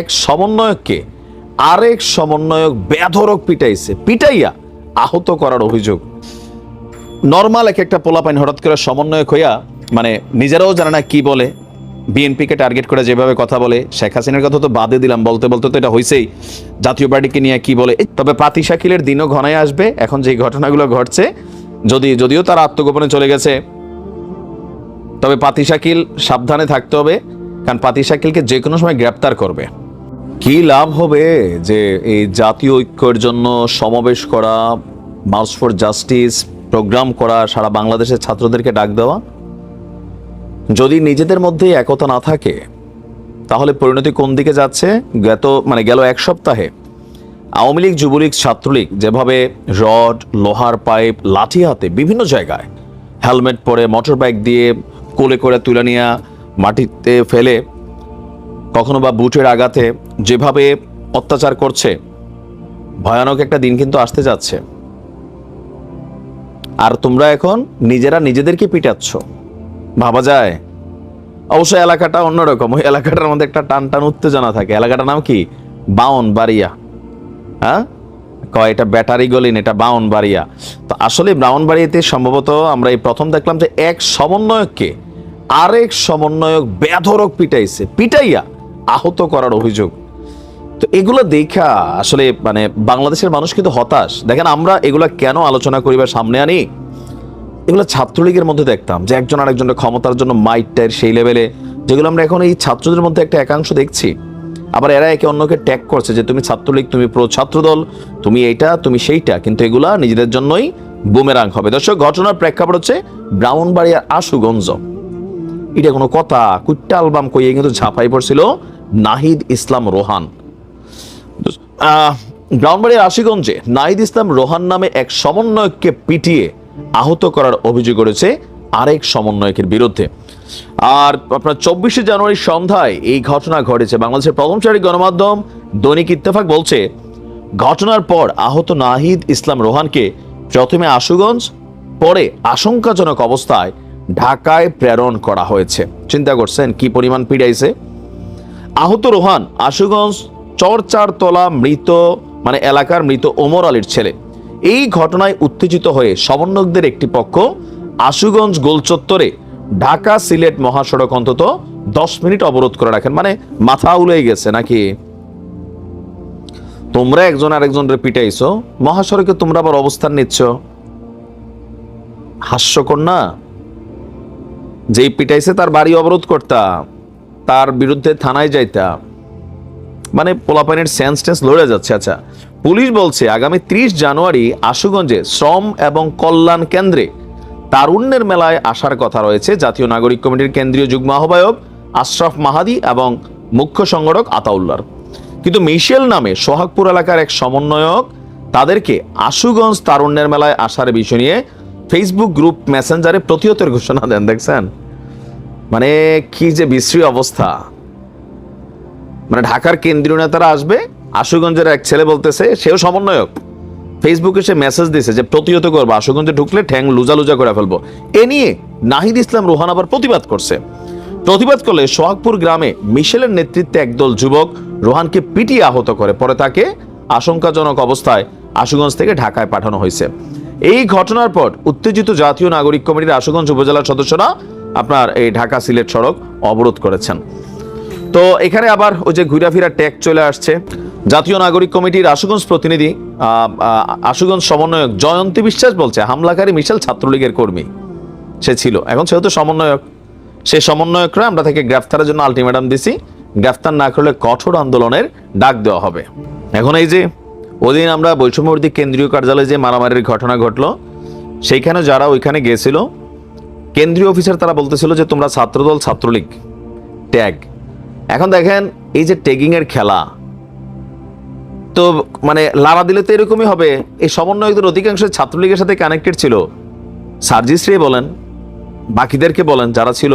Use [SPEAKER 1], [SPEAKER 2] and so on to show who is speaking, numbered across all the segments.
[SPEAKER 1] এক সমন্বয়ককে আরেক সমন্বয়ক বেধরক পিটাইছে, পিটাইয়া আহত করার অভিযোগ। নর্মাল এক একটা পোলাপাইন হঠাৎ করে সমন্বয়ক হইয়া মানে নিজেরাও জানে না কি বলে, বিএনপিকে টার্গেট করে যেভাবে কথা বলে, শেখ হাসিনার কথা তো বাদে দিলাম, বলতে বলতে তো এটা হয়েছেই জাতীয় পার্টিকে নিয়ে কি বলে। তবে পাতি শাকিলের দিনও ঘনায় আসবে, এখন যে ঘটনাগুলো ঘটছে, যদি, যদিও তারা আত্মগোপনে চলে গেছে, তবে পাতি শাকিল সাবধানে থাকতে হবে, কারণ পাতি শাকিলকে যে কোনো সময় গ্রেপ্তার করবে। কি লাভ হবে যে এই জাতীয় ঐক্যের জন্য সমাবেশ করা মার্চ ফর জাস্টিস প্রোগ্রাম করা, সারা বাংলাদেশের ছাত্রদেরকে ডাক দেওয়া? যদি নিজেদের মধ্যে একতা না থাকে, তাহলে পরিণতি কোন দিকে যাচ্ছে? গত মানে গেল এক সপ্তাহে আওয়ামী লীগ, যুবলীগ, ছাত্রলীগ যেভাবে রড, লোহার পাইপ, লাঠি হাতে বিভিন্ন জায়গায় হেলমেট পরে মোটর বাইক দিয়ে কোলে করে তুলে নিয়ে মাটিতে ফেলে কখনো বা বুটের আঘাতে যেভাবে অত্যাচার করছে, ভয়ানক একটা দিন কিন্তু আসতে যাচ্ছে। আর তোমরা এখন নিজেরা নিজেদেরকে পিটাচ্ছ। ভাবা যায়? অবশ্য এলাকাটা অন্যরকম। ওই এলাকাটার মধ্যে একটা টান টান উত্তেজনা থাকে। এলাকাটার নাম কি? বাউন বাড়িয়া হ্যাঁ? কয়, এটা ব্যাটারি গলিন, এটা বাউন বাড়িয়া তো আসলে ব্রাউন বাড়িয়াতে সম্ভবত আমরা এই প্রথম দেখলাম যে এক সমন্বয়ককে আরেক সমন্বয়ক বেধরক পিটাইছে। পিটাইয়া আহত করার অভিযোগ। তো এগুলো দেখা আসলে মানে বাংলাদেশের মানুষ কিন্তু হতাশ। দেখেন আমরা এগুলো কেন আলোচনা করিবার সামনে আনি? এগুলো ছাত্রলীগের মধ্যে দেখতাম যে একজন আরেকজনের ক্ষমতার জন্য মাইট টাইর সেই লেভেলে, যেগুলো আমরা এখন এই ছাত্রদের মধ্যে একটা একাংশ দেখছি। আবার এরা একে অন্যকে ট্যাগ করছে যে তুমি ছাত্রলীগ, তুমি প্রো ছাত্রদল, তুমি এইটা, তুমি সেইটা। কিন্তু এগুলা নিজেদের জন্যই বুমেরাং হবে। দর্শক, ঘটনার প্রেক্ষাপট হচ্ছে ব্রাউনবাড়িয়ার আশুগঞ্জ। এটা কোনো কথা। কুট্টা অ্যালবাম কইয়ে কিন্তু ঝাঁপাই পড়ছিল নাহিদ ইসলাম রোহান। ব্রাউনবাড়ির আশিগঞ্জে নাহিদ ইসলাম রোহান নামে এক সমন্বয়ককে পিটিয়ে আহত করার অভিযোগ করেছে আরেক সমন্বয়কের বিরুদ্ধে। আর আপনার চব্বিশে জানুয়ারি সন্ধ্যায় এই ঘটনা ঘটেছে। বাংলাদেশের প্রথম সারি গণমাধ্যম দৈনিক ইত্তেফাক বলছে, ঘটনার পর আহত নাহিদ ইসলাম রোহানকে প্রথমে আশুগঞ্জ, পরে আশঙ্কাজনক অবস্থায় ঢাকায় প্রেরণ করা হয়েছে। চিন্তা করছেন, কি পরিমাণ পিড়াইছে? আহত রোহান, আশুগঞ্জ চরচারতলা মৃত মানে এলাকার মৃত ওমর আলীর ছেলে। এই ঘটনায় উত্তেজিত হয়ে সমন্বয়কদের একটি পক্ষ আশুগঞ্জ গোলচত্বরে ঢাকা সিলেট মহাসড়ক অন্তত দশ মিনিট অবরোধ করে রাখেন। মানে মাথা উলেই গেছে নাকি? তোমরা একজন আরেকজনের পিটাইছো, মহাসড়কে তোমরা আবার অবস্থান নিচ্ছ? হাস্যকর না? যেই পিটাইছে তার বাড়ি অবরোধ করতা, তার বিরুদ্ধে থানায় যাইতা। মানে পোলাপানের সেন্স টেন্স লড়ে যাচ্ছে। আচ্ছা পুলিশ বলছে, আগামী ত্রিশ জানুয়ারি আশুগঞ্জে শ্রম এবং কল্যাণ কেন্দ্রে তারুণ্যের মেলায় আসার কথা রয়েছে। জাতীয় নাগরিক কমিটির কেন্দ্রীয় যুগ্ম আহ্বায়ক আশরাফ মাহাদি এবং মুখ্য সংগঠক আতাউল্লার। কিন্তু মিশেল নামে সোহাগপুর এলাকার এক সমন্বয়ক তাদেরকে আশুগঞ্জ তারুণ্যের মেলায় আসার বিষয় নিয়ে ফেসবুক গ্রুপ মেসেঞ্জারে প্রতিহতের ঘোষণা দেন, দেখছেন? মানে কি যে বিশ্রী অবস্থা। মানে ঢাকার কেন্দ্রীয় নেতারা আসবে, আশুগঞ্জের এক ছেলে বলতেছে, সেও সমন্বয়ক। ফেসবুকে সে মেসেজ দিছে যে প্রতিহত করব, আশুগঞ্জে ঢুকলে ঠ্যাং লুজা লুজা করে ফেলব। এ নিয়ে নাহিদ ইসলাম রোহান আবার প্রতিবাদ করছে। প্রতিবাদ করলে সোহাগপুর গ্রামে মিশেলের নেতৃত্বে একদল যুবক রোহানকে পিটিয়ে আহত করে। পরে তাকে আশঙ্কাজনক অবস্থায় আশুগঞ্জ থেকে ঢাকায় পাঠানো হয়েছে। এই ঘটনার পর উত্তেজিত জাতীয় নাগরিক কমিটির আশুগঞ্জ উপজেলার সদস্যরা আপনার এই ঢাকা সিলেট সড়ক অবরোধ করেছেন। তো এখানে আবার ওই যে ঘুরাফিরা ট্যাগ চলে আসছে। জাতীয় নাগরিক কমিটির আশুগঞ্জ প্রতিনিধি আশুগঞ্জ সমন্বয়ক জয়ন্তী বিশ্বাস বলছে, হামলাকারী মিশেল ছাত্রলীগের কর্মী, সে ছিল। এখন সেহেতু সমন্বয়ক। সে সমন্বয়করা আমরা তাকে গ্রেফতারের জন্য আলটিমেটাম দিছি। গ্রেফতার না করলে কঠোর আন্দোলনের ডাক দেওয়া হবে। এখন এই যে ওদিন আমরা বৈষম্যবর্তী কেন্দ্রীয় কার্যালয়ে যে মারামারির ঘটনা ঘটলো, সেইখানে যারা ওইখানে গেছিল কেন্দ্রীয় অফিসার তারা বলতেছিল যে তোমরা ছাত্রদল, ছাত্রলীগ ট্যাগ এখন দেখেন এই যে ট্যাগিং এর খেলা, তো মানে লারা দিলে তো এরকমই হবে। এই সমন্বয়কদের অধিকাংশ ছাত্রলীগের সাথে কানেক্টেড ছিল। সার্জিশ্রী বলেন, বাকিদেরকে বলেন, যারা ছিল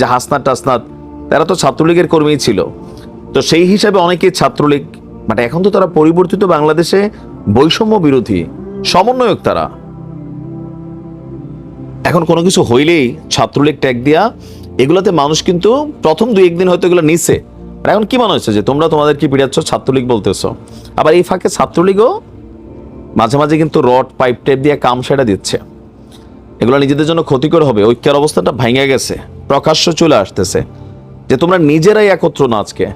[SPEAKER 1] যে হাসনাত, টাসনাত, তারা তো ছাত্রলীগের কর্মী ছিল। তো সেই হিসাবে অনেকেই ছাত্রলীগ মানে এখন তো তারা পরিবর্তিত বাংলাদেশে বৈষম্য বিরোধী, সমন্বয়ক তারা। এখন কোনো কিছু হইলেই ছাত্রলীগ ট্যাগ দিয়া এগুলাতে মানুষ কিন্তু প্রথম দুই একদিন হয়তো এগুলো নিছে। আর এখন কি মনে হচ্ছে যে তোমরা তোমাদের কি পিড়াচ্ছ, ছাত্রলীগ বলতেছ? আবার এই ফাঁকে ছাত্রলীগও মাঝে মাঝে কিন্তু রড, পাইপ টাইপ দিয়ে কাম সেটা দিচ্ছে। এগুলো নিজেদের জন্য ক্ষতিকর হবে, ঐক্যের অবস্থাটা ভেঙে গেছে, প্রকাশ্য চলে আসতেছে। যে তোমরা নিজেরাই একত্র না আজকে।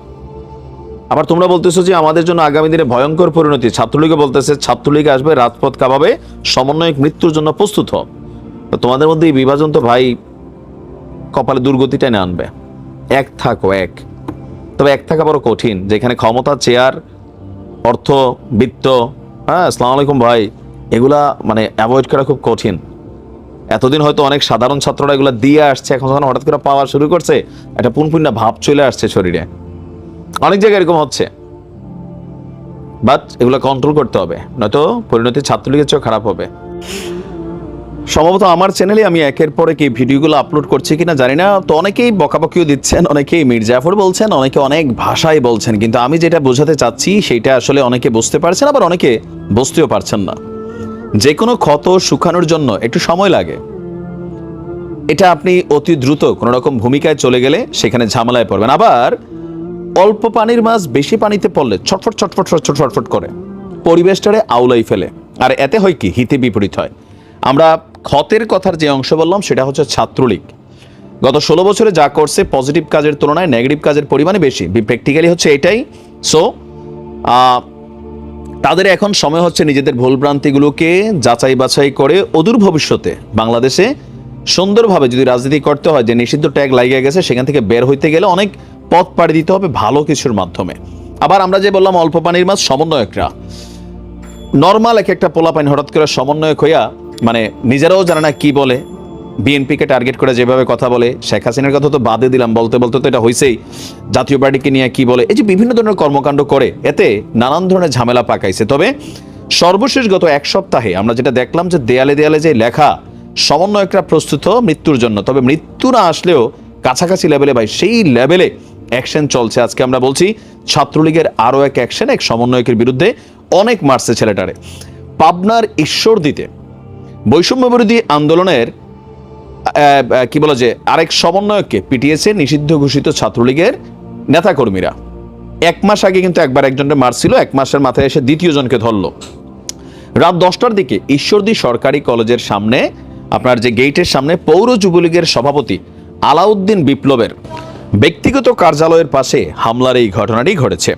[SPEAKER 1] আবার তোমরা বলতেছো যে আমাদের জন্য আগামী দিনে ভয়ঙ্কর পরিণতি। ছাত্রলীগও বলতেছে, ছাত্রলীগ আসবে, রাজপথ কাঁপাবে, সমন্বয়ক মৃত্যুর জন্য প্রস্তুত তো তোমাদের মধ্যে এই বিভাজন তো ভাই কপালে দুর্গতিটা না আনবে। এক থাকো, এক। তবে এক থাকা বড় কঠিন, যেখানে ক্ষমতা, চেয়ার, অর্থ, বৃত্ত হ্যাঁ আসসালামু আলাইকুম ভাই, এগুলা মানে অ্যাভয়েড করা খুব কঠিন। এতদিন হয়তো অনেক সাধারণ ছাত্ররা এগুলো দিয়ে আসছে, এখন যখন হঠাৎ করে পাওয়া শুরু করছে, একটা পুনপুন্না ভাব চলে আসছে শরীরে। অনেক জায়গায় এরকম হচ্ছে। বাট এগুলো কন্ট্রোল করতে হবে। নয়তো পরিণতি ছাত্রলীগের চেয়েও খারাপ হবে। সম্ভবত আমার চ্যানেলে আমি একের পর এক ভিডিওগুলো আপলোড করছি কিনা জানি না। তো অনেকেই বকাবকিও দিচ্ছেন, অনেকেই মির্জাফর বলছেন, অনেকে অনেক ভাষায় বলছেন। কিন্তু আমি যেটা বোঝাতে চাচ্ছি সেটা আসলে অনেকে বুঝতে পারছেন, আবার অনেকে বুঝতেও পারছেন না। যে কোনো ক্ষত শুকানোর জন্য একটু সময় লাগে। এটা আপনি অতি দ্রুত কোনো রকম ভূমিকায় চলে গেলে সেখানে ঝামেলায় পড়বেন। আবার অল্প পানির মাছ বেশি পানিতে পড়লে ছটফট ছটফট ছটফট ছটফট করে। পরিবেশটারে আউলাই ফেলে। আর এতে হয় কি? হিতে বিপরীত হয়। আমরা ক্ষতের কথার যে অংশ বললাম, সেটা হচ্ছে ছাত্রলীগ। গত ষোলো বছরে যা করছে পজিটিভ কাজের তুলনায় নেগেটিভ কাজের পরিমাণে বেশি। প্র্যাকটিক্যালি হচ্ছে এটাই। সো তাদের এখন সময় হচ্ছে নিজেদের ভুলভ্রান্তিগুলোকে যাচাই বাছাই করে অদূর ভবিষ্যতে বাংলাদেশে সুন্দরভাবে যদি রাজনীতি করতে হয়, যে নিষিদ্ধ ট্যাগ লাগিয়ে গেছে, সেখান থেকে বের হইতে গেলে অনেক পথ পাড়ি দিতে হবে ভালো কিছুর মাধ্যমে। আবার আমরা যে বললাম অল্প পানির মাছ, সমন্বয়করা। নর্মাল এক একটা পোলা পানি হঠাৎ করে সমন্বয়ক হইয়া মানে নিজেরাও জানে না কি বলে। বিএনপিকে টার্গেট করে যেভাবে কথা বলে, শেখ হাসিনার কথা তো বাদে দিলাম, বলতে বলতে তো এটা হয়েছেই জাতীয় পার্টিকে নিয়ে কি বলে, এই যে বিভিন্ন ধরনের কর্মকাণ্ড করে, এতে নানান ধরনের ঝামেলা পাকাইছে। তবে সর্বশেষ গত এক সপ্তাহে আমরা যেটা দেখলাম যে দেয়ালে দেয়ালে যে লেখা, সমন্বয়করা প্রস্তুত মৃত্যুর জন্য, তবে মৃত্যু না আসলেও কাছাকাছি লেভেলে ভাই সেই লেভেলে অ্যাকশন চলছে। আজকে আমরা বলছি, ছাত্রলীগের আরও এক অ্যাকশন এক সমন্বয়কের বিরুদ্ধে অনেক মারছে ছেলেটারে। পাবনার ঈশ্বর দিতে বৈষম্য বিরোধী আন্দোলনের কি বলা যে, আরেক সমন্বয়ককে পিটিয়েছে নিষিদ্ধ ঘোষিত ছাত্রলীগের নেতাকর্মীরা। এক মাস আগে কিন্তু একবার একজনকে মারছিল, এক মাসের মাথায় এসে দ্বিতীয় জনকে ধরলো। রাত দশটার দিকে ঈশ্বরদী সরকারি কলেজের সামনে, আপনার যে গেটের সামনে পৌর যুবলীগের সভাপতি আলাউদ্দিন বিপ্লবের ব্যক্তিগত কার্যালয়ের পাশে হামলার এই ঘটনাটি ঘটেছে।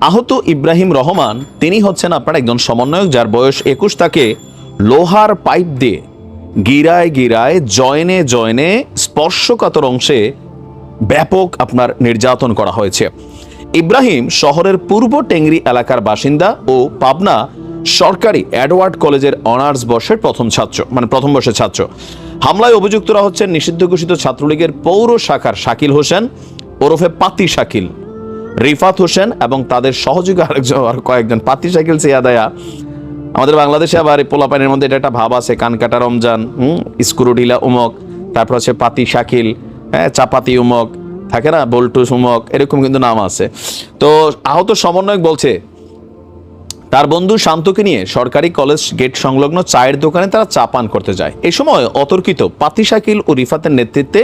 [SPEAKER 1] আহত ইব্রাহিম রহমান, তিনি হচ্ছেন আপনার একজন সমন্বয়ক যার বয়স একুশ, তাকে লোহার পাইপ দিয়ে গিরায় গিরায় জয়নে জয়নে স্পর্শকাতর অংশে ব্যাপক আপনার নির্যাতন করা হয়েছে। ইব্রাহিম শহরের পূর্ব টেংরি এলাকার বাসিন্দা ও পাবনা সরকারি অ্যাডওয়ার্ড কলেজের অনার্স বর্ষের প্রথম ছাত্র মানে প্রথম বর্ষের ছাত্র। হামলায় অভিযুক্তরা হচ্ছেন নিষিদ্ধ ঘোষিত ছাত্রলীগের পৌর শাখার শাকিল হোসেন, ওরফে পাতি শাকিল, রিফাত হোসেন এবং তাদের সহযোগী আরেকজন আর কয়েকজন। পাতি শাকিল সিয়াদায়া। আমাদের বাংলাদেশে আবার পোলাপানের মধ্যে এটা একটা ভাব আছে, কানকাটা রমজান, হুম স্ক্রুডিলা উমক, তারপর হচ্ছে পাতি শাকিল হ্যাঁ চাপাতি উমক, থাকে না বল্টু উমক, এরকম কিন্তু নাম আছে। তো আহত সমন্বয়ক বলছে তার বন্ধু শান্তকে নিয়ে সরকারি কলেজ গেট সংলগ্ন চায়ের দোকানে তারা চা পান করতে যায়। এই সময় অতর্কিত পাতি শাকিল ও রিফাতের নেতৃত্বে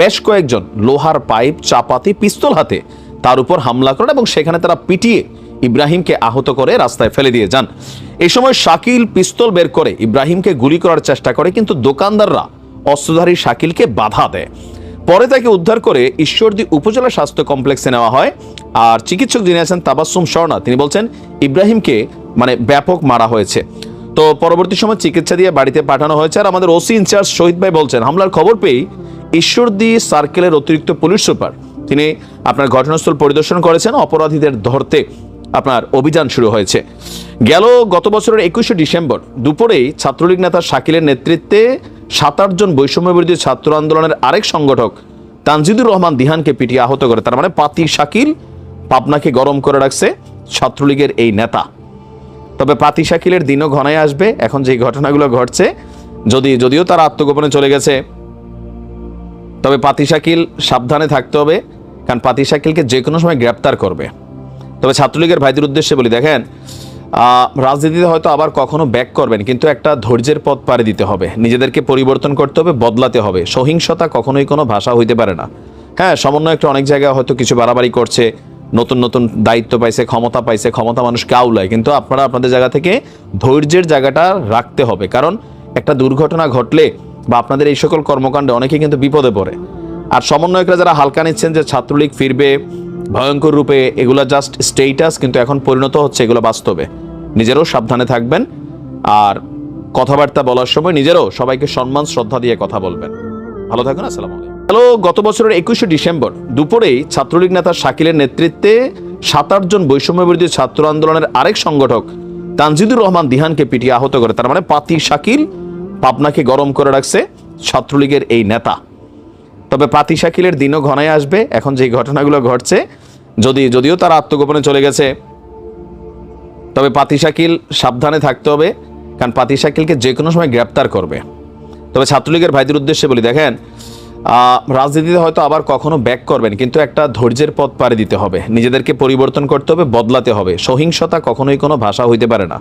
[SPEAKER 1] বেশ কয়েকজন লোহার পাইপ, চাপাতি, পিস্তল হাতে তার উপর হামলা করেন এবং সেখানে তারা পিটিয়ে ইব্রাহিমকে আহত করে রাস্তায় ফেলে দিয়ে যান। এই সময় শাকিল পিস্তল বের করে ইব্রাহিমকে গুলি করার চেষ্টা করে, কিন্তু দোকানদাররা অস্ত্রধারী শাকিলকে বাধা দেয়। পরে তাকে উদ্ধার করে ঈশ্বরদী উপজেলা স্বাস্থ্য কমপ্লেক্সে নেওয়া হয়। আর চিকিৎসক যিনি আছেন তাবাসুম স্বর্ণা তিনি বলছেন ইব্রাহিমকে মানে ব্যাপক মারা হয়েছে। তো পরবর্তী সময় চিকিৎসা দিয়ে বাড়িতে পাঠানো হয়েছে। আর আমাদের ওসি ইনচার্জ শহীদ ভাই বলছেন, হামলার খবর পেয়ে ঈশ্বরদী সার্কেলের অতিরিক্ত পুলিশ সুপার, তিনি আপনার ঘটনাস্থল পরিদর্শন করেছেন, অপরাধীদের ধরতে আপনার অভিযান শুরু হয়েছে। গেল গত বছরের একুশে ডিসেম্বর দুপুরেই ছাত্রলীগ নেতা শাকিলের নেতৃত্বে সাত আটজন বৈষম্য বিরোধী ছাত্র আন্দোলনের আরেক সংগঠক তানজিদুর রহমান দিহানকে পিটিয়ে আহত করে। তার মানে পাতি শাকিল পাবনাকে গরম করে রাখছে ছাত্রলীগের এই নেতা। তবে পাতি শাকিলের দিনও ঘনায় আসবে। এখন যে ঘটনাগুলো ঘটছে, যদি, যদিও তার আত্মগোপনে চলে গেছে, তবে পাতি শাকিল সাবধানে থাকতে হবে, কারণ পাতি শাকিলকে যে কোনো সময় গ্রেপ্তার করবে। তবে ছাত্রলীগের ভাইদের উদ্দেশ্যে বলি, দেখেন রাজনীতিতে হয়তো আবার কখনো ব্যাক করবেন, কিন্তু একটা ধৈর্যের পথ পাড়ি দিতে হবে। নিজেদেরকে পরিবর্তন করতে হবে, বদলাতে হবে। সহিংসতা কখনোই কোনো ভাষা হইতে পারে না। হ্যাঁ সমন্বয়কটা অনেক জায়গায় হয়তো কিছু বাড়াবাড়ি করছে, নতুন নতুন দায়িত্ব পাইছে, ক্ষমতা পাইছে, ক্ষমতা মানুষকে আউলায় কিন্তু আপনারা আপনাদের জায়গা থেকে ধৈর্যের জায়গাটা রাখতে হবে। কারণ একটা দুর্ঘটনা ঘটলে বা আপনাদের এই সকল কর্মকাণ্ডে অনেকে কিন্তু বিপদে পড়ে। আর সমন্বয়করা যারা হালকা নিচ্ছেন যে ছাত্রলীগ ফিরবে ভয়ঙ্কর রূপে এগুলো জাস্ট স্টেটাস কিন্তু এখন পরিণত হচ্ছে এগুলো বাস্তবে। নিজেরও সাবধানে থাকবেন আর কথাবার্তা বলার সময় নিজেরও সবাইকে সম্মান, শ্রদ্ধা দিয়ে কথা বলবেন। ভালো থাকুন, আসসালামু হ্যালো, গত বছরের একুশে ডিসেম্বর দুপুরেই ছাত্রলীগ নেতা শাকিলের নেতৃত্বে সাত আটজন বৈষম্য বিরোধী ছাত্র আন্দোলনের আরেক সংগঠক তানজিদুর রহমান দিহানকে পিটিয়ে আহত করে, তার মানে পাতি শাকিল পাবনাকে গরম করে রাখছে ছাত্রলীগের এই নেতা। তবে পাতি শাকিলের দিনও ঘনায় আসবে, এখন যে ঘটনাগুলো ঘটছে যদি, যদিও তার আত্মগোপনে চলে গেছে। তবে পাতি শাকিল সাবধানে থাকতে হবে, কারণ পাতি শাকিলকে যে কোনো সময় গ্রেপ্তার করবে। তবে ছাত্রলীগের ভাইদের উদ্দেশ্যে বলি, দেখেন রাজনীতিতে হয়তো আবার কখনো ব্যাক করবেন, কিন্তু একটা ধৈর্যের পথ পাড়ি দিতে হবে। নিজেদেরকে পরিবর্তন করতে হবে, বদলাতে হবে। সহিংসতা কখনোই কোনো ভাষা হইতে পারে না।